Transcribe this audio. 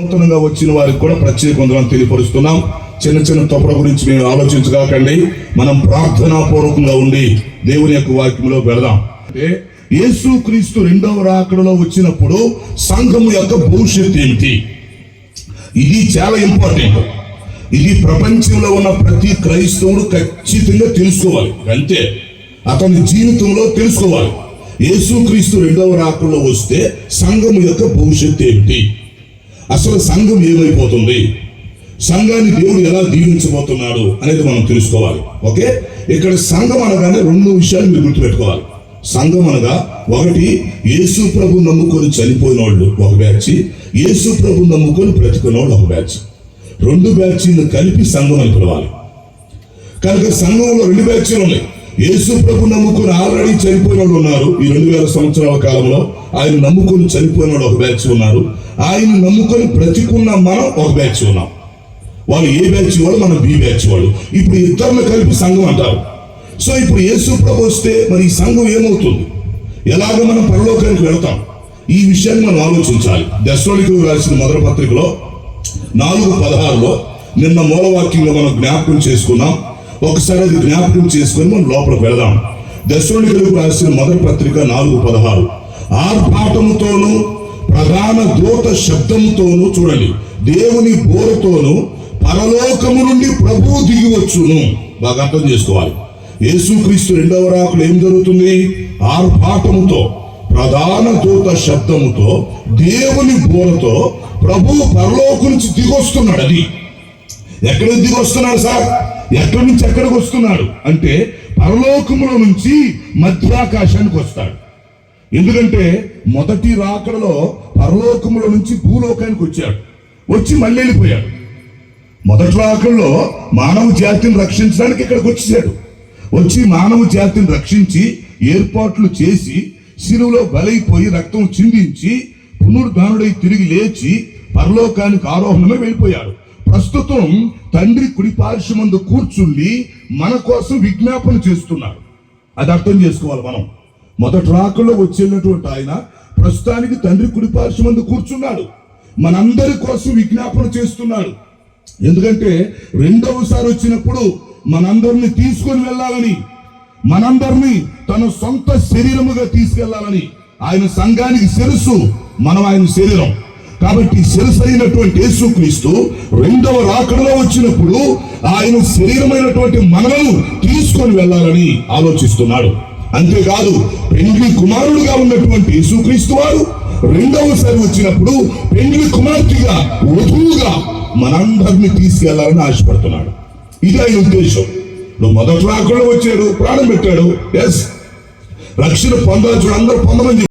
నూతనంగా వచ్చిన వారికి కూడా ప్రత్యేక వందనం తెలియపరుస్తున్నాం. చిన్న చిన్న తప్పుల గురించి మేము ఆలోచించగాకండి. మనం ప్రార్థనా పూర్వకంగా ఉండి దేవుని యొక్క వాక్యంలో వెళదాం. అంటే యేసు క్రీస్తు రెండవ రాకడలో వచ్చినప్పుడు సంఘము యొక్క భవిష్యత్తు ఏమిటి? ఇది చాలా ఇంపార్టెంట్. ఇది ప్రపంచంలో ఉన్న ప్రతి క్రైస్తవుడు ఖచ్చితంగా తెలుసుకోవాలి. అంతే. అతని జీవితంలో తెలుసుకోవాలి. యేసుక్రీస్తు రెండవ రాకడలో వస్తే సంఘం యొక్క భవిష్యత్తు ఏమిటి? అసలు సంఘం ఏమైపోతుంది? సంఘాన్ని దేవుడు ఎలా దీవించబోతున్నాడు అనేది మనం తెలుసుకోవాలి. ఓకే? ఇక్కడ సంఘం అనగానే రెండు విషయాలు మీరు గుర్తుపెట్టుకోవాలి. సంఘం అనగా ఒకటి యేసు ప్రభు నమ్ముకొని చనిపోయిన వాళ్ళు ఒక బ్యాచ్ యేసు ప్రభు నమ్ముకొని బ్రతికున్న వాళ్ళు ఒక బ్యాచ్. రెండు బ్యాచ్లు కలిపి సంఘం అని పిలవాలి. కనుక సంఘంలో రెండు బ్యాచ్లు ఉన్నాయి. యేసు ప్రభు నమ్ముకుని ఆల్రెడీ చనిపోయిన వాళ్ళు ఉన్నారు. ఈ రెండు వేల సంవత్సరాల కాలంలో ఆయన నమ్ముకుని చనిపోయిన ఒక బ్యాచ్ ఉన్నారు. ఆయన నమ్ముకొని బ్రతికున్న మనం ఒక బ్యాచ్ ఉన్నాం. వాళ్ళు ఏ బ్యాచ్ వాళ్ళు? మనం బి బ్యాచ్ వాళ్ళు. ఇప్పుడు ఇద్దరిని కలిపి సంఘం అంటారు. సో ఇప్పుడు యేసు ప్రభు వస్తే మరి ఈ సంఘం ఏమవుతుంది? ఎలాగ మనం పరలోకానికి వెళ్తాం? ఈ విషయాన్ని మనం ఆలోచించాలి. దశలోనికి రాసిన మొదటి పత్రికలో నాలుగు పదహారులో నిన్న మూలవాక్యంలో మనం జ్ఞాపకం చేసుకున్నాం. ఒకసారి అది జ్ఞాపకం చేసుకొని మనం లోపలికి వెళదాం. దశలోనికి రాసిన మొదటి పత్రిక నాలుగు పదహారు. ఆర్భాటంతోనూ ప్రధాన దూత శబ్దంతోనూ చూడండి. దేవుని బోరతోనూ పరలోకము నుండి ప్రభువు దిగివచ్చును బాగా అర్థం చేసుకోవాలి. యేసుక్రీస్తు రెండవ రాకులు ఏం జరుగుతుంది? ఆర్భాటముతో ప్రధాన దూత శబ్దముతో దేవుని బోరతో ప్రభు పరలోకు నుంచి దిగొస్తున్నాడు అది. ఎక్కడ దిగొస్తున్నాడు సార్? ఎక్కడి నుంచి ఎక్కడికి వస్తున్నాడు? అంటే పరలోకములో నుంచి మధ్యాకాశానికి వస్తాడు. ఎందుకంటే మొదటి రాకడలో పరలోకములో నుంచి భూలోకానికి వచ్చాడు. వచ్చి మళ్ళీ వెళ్ళిపోయాడు. మొదటి రాకడలో మానవ జాతిని రక్షించడానికి ఇక్కడికి వచ్చేసాడు. వచ్చి మానవ జాతిని రక్షించి ఏర్పాట్లు చేసి శిలువలో బలైపోయి రక్తం చిందించి పునరుద్ధానుడై తిరిగి లేచి పరలోకానికి ఆరోహణమే వెళ్ళిపోయాడు. ప్రస్తుతం తండ్రి కుడిపార్శ్వమందు కూర్చుండి మన కోసం విజ్ఞాపన చేస్తున్నాడు అది అర్థం చేసుకోవాలి మనం. మొదటి రాకల్లో వచ్చేటటువంటి ఆయన ప్రస్తుతానికి తండ్రి కుడిపార్శ్వమందు కూర్చున్నాడు. మనందరి కోసం విజ్ఞాపన చేస్తున్నాడు. ఎందుకంటే రెండవసారి వచ్చినప్పుడు మనందరిని తీసుకొని వెళ్ళాలని మనందరినీ తన సొంత శరీరముగా తీసుకెళ్ళాలని ఆయన సంఘానికి శిరస్సు మనం ఆయన శరీరం. కాబట్టి శిరస్సు యేసుక్రీస్తు రెండవ రాకడలో వచ్చినప్పుడు ఆయన శరీరమైనటువంటి మనలను తీసుకొని వెళ్ళాలని ఆలోచిస్తున్నాడు. అంతేకాదు పెండ్లి కుమారుడుగా ఉన్నటువంటి యేసుక్రీస్తు వారు రెండవసారి వచ్చినప్పుడు పెండ్లి కుమార్తెగా వధువుగా మనందరినీ తీసుకెళ్ళాలని ఆశపడుతున్నాడు. ఇది ఆయన ఉద్దేశం. నువ్వు మొదటి రాకుండా వచ్చాడు ప్రాణం పెట్టాడు. ఎస్ రక్షణ పొందాల్సిన అందరూ పొందమని